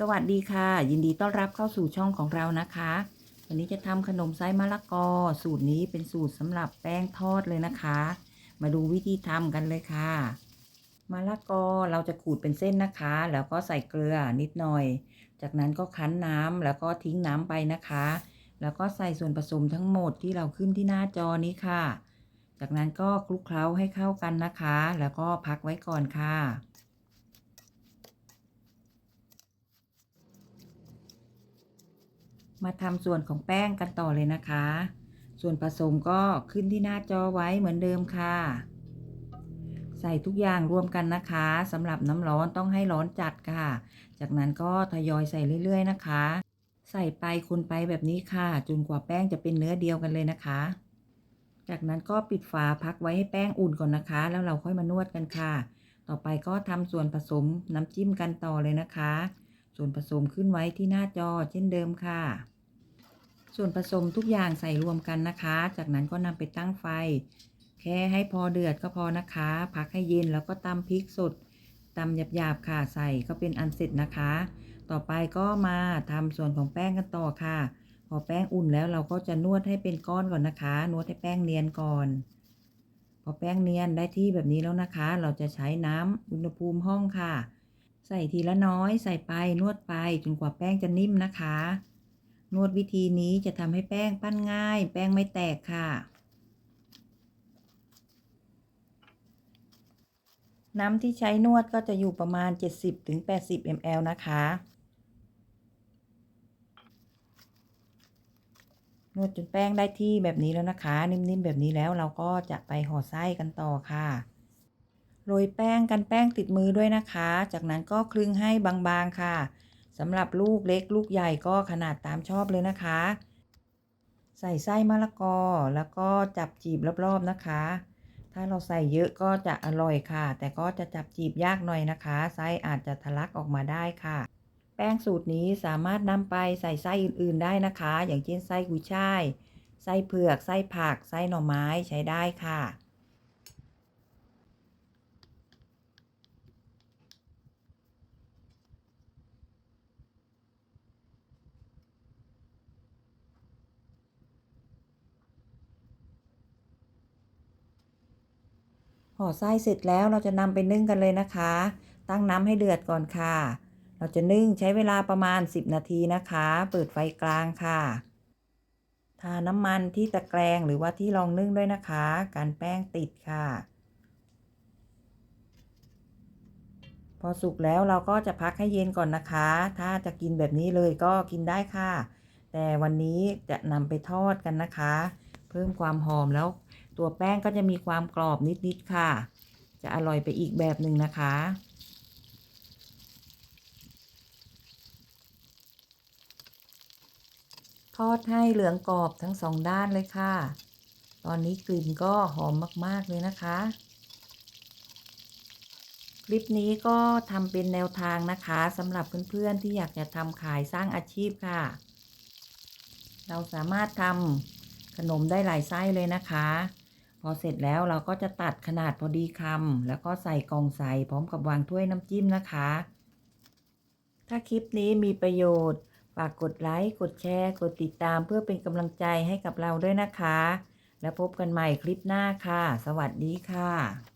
สวัสดีค่ะ ยินดีต้อนรับเข้าสู่ช่องของเรานะคะ วันนี้จะทำขนมไส้มะละกอ สูตรนี้เป็นสูตรสำหรับแป้งทอดเลยนะคะ มาดูวิธีทำกันเลยค่ะมะละกอเราจะขูดเป็นเส้นนะคะ แล้วก็ใส่เกลือนิดหน่อย จากนั้นก็คั้นน้ำแล้วก็ทิ้งน้ำไปนะคะ แล้วก็ใส่ส่วนผสมทั้งหมดที่เราขึ้นที่หน้าจอนี้ค่ะ จากนั้นก็คลุกเคล้าให้เข้ากันนะคะ แล้วก็พักไว้ก่อนค่ะ มาทำส่วนของแป้งกันต่อเลยนะคะ ส่วนผสมก็ขึ้นที่หน้าจอไว้เหมือนเดิมค่ะ ใส่ทุกอย่างรวมกันนะคะสำหรับน้ำร้อนต้องให้ร้อนจัดค่ะ จากนั้นก็ทยอยใส่เรื่อย ๆ นะคะ ใส่ไปคนไปแบบนี้ค่ะจนกว่าแป้งจะเป็นเนื้อเดียวกันเลยนะคะ จากนั้นก็ปิดฝาพักไว้ให้แป้งอุ่นก่อนนะคะ แล้วเราค่อยมานวดกันค่ะ ต่อไปก็ทำส่วนผสมน้ำจิ้มกันต่อเลยนะคะ ส่วนผสมขึ้นไว้ที่หน้าจอเช่นเดิมค่ะ ส่วนผสมทุกอย่างใส่รวมกันนะคะ จากนั้นก็นำไปตั้งไฟ แค่ให้พอเดือดก็พอนะคะ พักให้เย็นแล้วก็ตำพริกสดตำหยาบๆค่ะใส่ก็เป็นอันเสร็จนะคะ ต่อไปก็มาทำส่วนของแป้งกันต่อค่ะ พอแป้งอุ่นแล้วเราก็จะนวดให้เป็นก้อนก่อนนะคะ นวดให้แป้งเนียนก่อน พอแป้งเนียนได้ที่แบบนี้แล้วนะคะ เราจะใช้น้ำอุณหภูมิห้องค่ะ ใส่ทีละน้อยใส่ไปนวดไปจนกว่าแป้งจะนิ่มนะคะ นวดวิธีนี้จะทำให้แป้งปั้นง่าย แป้งไม่แตกค่ะ น้ำที่ใช้นวดก็จะอยู่ประมาณ 70-80 ml นะคะ นวดจนแป้งได้ที่แบบนี้แล้วนะคะ นิ่มๆแบบนี้แล้วเราก็จะไปห่อไส้กันต่อค่ะ โรยแป้งกันแป้งติดมือด้วยนะคะ จากนั้นก็คลึงให้บางๆค่ะสำหรับลูกเล็กลูกใหญ่ก็ขนาดตามชอบเลยนะคะ ใส่ไส้มะละกอแล้วก็จับจีบรอบๆนะคะ ถ้าเราใส่เยอะก็จะอร่อยค่ะ แต่ก็จะจับจีบยากหน่อยนะคะ ไส้อาจจะทะลักออกมาได้ค่ะ แป้งสูตรนี้สามารถนำไปใส่ไส้อื่นๆได้นะคะ อย่างเช่นไส้กุยช่ายไส้เผือกไส้ผักไส้หน่อไม้ใช้ได้ค่ะ ห่อไส้เสร็จแล้วเราจะนำไปนึ่งกันเลยนะคะ ตั้งน้ำให้เดือดก่อนค่ะ เราจะนึ่งใช้เวลาประมาณ 10 นาทีนะคะ เปิดไฟกลางค่ะ ทาน้ำมันที่ตะแกรงหรือว่าที่รองนึ่งด้วยนะคะ การแป้งติดค่ะ พอสุกแล้วเราก็จะพักให้เย็นก่อนนะคะ ถ้าจะกินแบบนี้เลยก็กินได้ค่ะ แต่วันนี้จะนำไปทอดกันนะคะ เพิ่มความหอมแล้ว ตัวแป้งก็จะมีความกรอบนิด ๆ ค่ะ จะอร่อยไปอีกแบบหนึ่งนะคะ ทอดให้เหลืองกรอบทั้งสองด้านเลยค่ะ ตอนนี้กลิ่นก็หอมมาก ๆ เลยนะคะ คลิปนี้ก็ทำเป็นแนวทางนะคะสำหรับเพื่อน ๆ ที่อยากจะทำขายสร้างอาชีพค่ะ เราสามารถทำขนมได้หลายไส้เลยนะคะ อเสร็จแล้วเราก็จะตัดขนาดพอดีคำแล้วก็ใส่กล่องใส่พร้อมกับวางถ้วยน้ำจิ้มนะคะ ถ้าคลิปนี้มีประโยชน์ ฝากกดไลค์ กดแชร์ กดติดตามเพื่อเป็นกำลังใจให้กับเราด้วยนะคะ แล้วพบกันใหม่คลิปหน้าค่ะ สวัสดีค่ะ